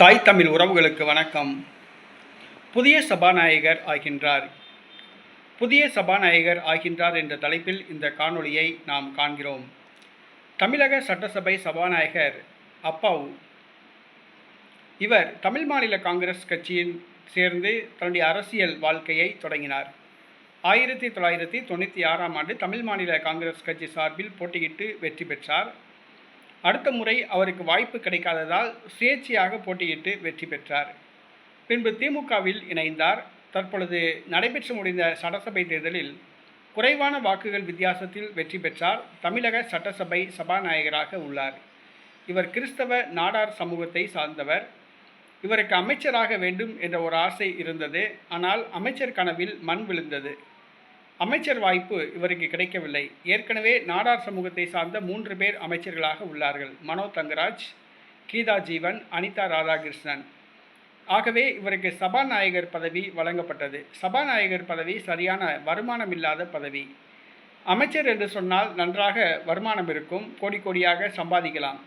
தாய் தமிழ் உறவுகளுக்கு வணக்கம். புதிய சபாநாயகர் ஆகின்றார். புதிய சபாநாயகர் ஆகின்றார் என்ற தலைப்பில் இந்த காணொளியை நாம் காண்கிறோம். தமிழக சட்டசபை சபாநாயகர் அப்பாவு. இவர் தமிழ் மாநில காங்கிரஸ் கட்சியின் சேர்ந்து தன்னுடைய அரசியல் வாழ்க்கையை தொடங்கினார். ஆயிரத்தி தொள்ளாயிரத்தி தொண்ணூற்றி ஆறாம் ஆண்டு தமிழ் மாநில காங்கிரஸ் கட்சி சார்பில் போட்டியிட்டு வெற்றி பெற்றார். அடுத்த முறை அவருக்கு வாய்ப்பு கிடைக்காததால் சுயேட்சையாக போட்டியிட்டு வெற்றி பெற்றார். பின்பு திமுகவில் இணைந்தார். தற்பொழுது நடைபெற்று முடிந்த சட்டசபை தேர்தலில் குறைவான வாக்குகள் வித்தியாசத்தில் வெற்றி பெற்றார். தமிழக சட்டசபை சபாநாயகராக உள்ளார். இவர் கிறிஸ்தவ நாடார் சமூகத்தை சார்ந்தவர். இவருக்கு அமைச்சராக வேண்டும் என்ற ஒரு ஆசை இருந்தது. ஆனால் அமைச்சர் கனவில் மண் விழுந்தது. அமைச்சர் வாய்ப்பு இவருக்கு கிடைக்கவில்லை. ஏற்கனவே நாடார் சமூகத்தை சார்ந்த மூன்று பேர் அமைச்சர்களாக உள்ளார்கள். மனோ தங்கராஜ் கீதா ஜீவன் அனிதா ராதாகிருஷ்ணன். ஆகவே இவருக்கு சபாநாயகர் பதவி வழங்கப்பட்டது. சபாநாயகர் பதவி சரியான வருமானம் இல்லாத பதவி. அமைச்சர் என்று சொன்னால் நன்றாக வருமானம் இருக்கும். கோடி கோடியாக சம்பாதிக்கலாம்.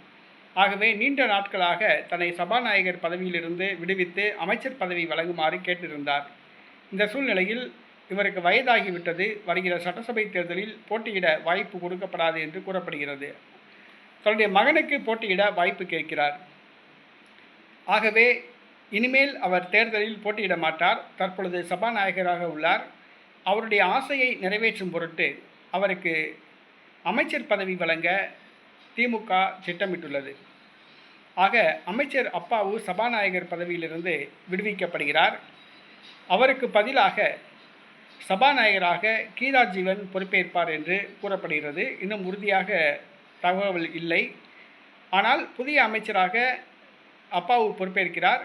ஆகவே நீண்ட நாட்களாக தன்னை சபாநாயகர் பதவியிலிருந்து விடுவித்து அமைச்சர் பதவி வழங்குமாறு கேட்டிருந்தார். இந்த சூழ்நிலையில் இவருக்கு வயதாகிவிட்டது. வருகிற சட்டசபை தேர்தலில் போட்டியிட வாய்ப்பு கொடுக்கப்படாது என்று கூறப்படுகிறது. தன்னுடைய மகனுக்கு போட்டியிட வாய்ப்பு கேட்கிறார். ஆகவே இனிமேல் அவர் தேர்தலில் போட்டியிட மாட்டார். தற்பொழுது சபாநாயகராக உள்ளார். அவருடைய ஆசையை நிறைவேற்றும் பொருட்டு அவருக்கு அமைச்சர் பதவி வழங்க திமுக திட்டமிட்டுள்ளது. ஆக அமைச்சர் அப்பாவு சபாநாயகர் பதவியிலிருந்து விடுவிக்கப்படுகிறார். அவருக்கு பதிலாக சபாநாயகராக கீதா ஜீவன் பொறுப்பேற்பார் என்று கூறப்படுகிறது. இன்னும் உறுதியாக தகவல் இல்லை. ஆனால் புதிய அமைச்சராக அப்பாவு பொறுப்பேற்கிறார்.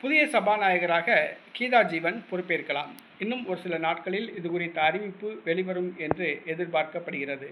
புதிய சபாநாயகராக கீதா ஜீவன் பொறுப்பேற்கலாம். இன்னும் ஒரு சில நாட்களில் இது குறித்த அறிவிப்பு வெளிவரும் என்று எதிர்பார்க்கப்படுகிறது.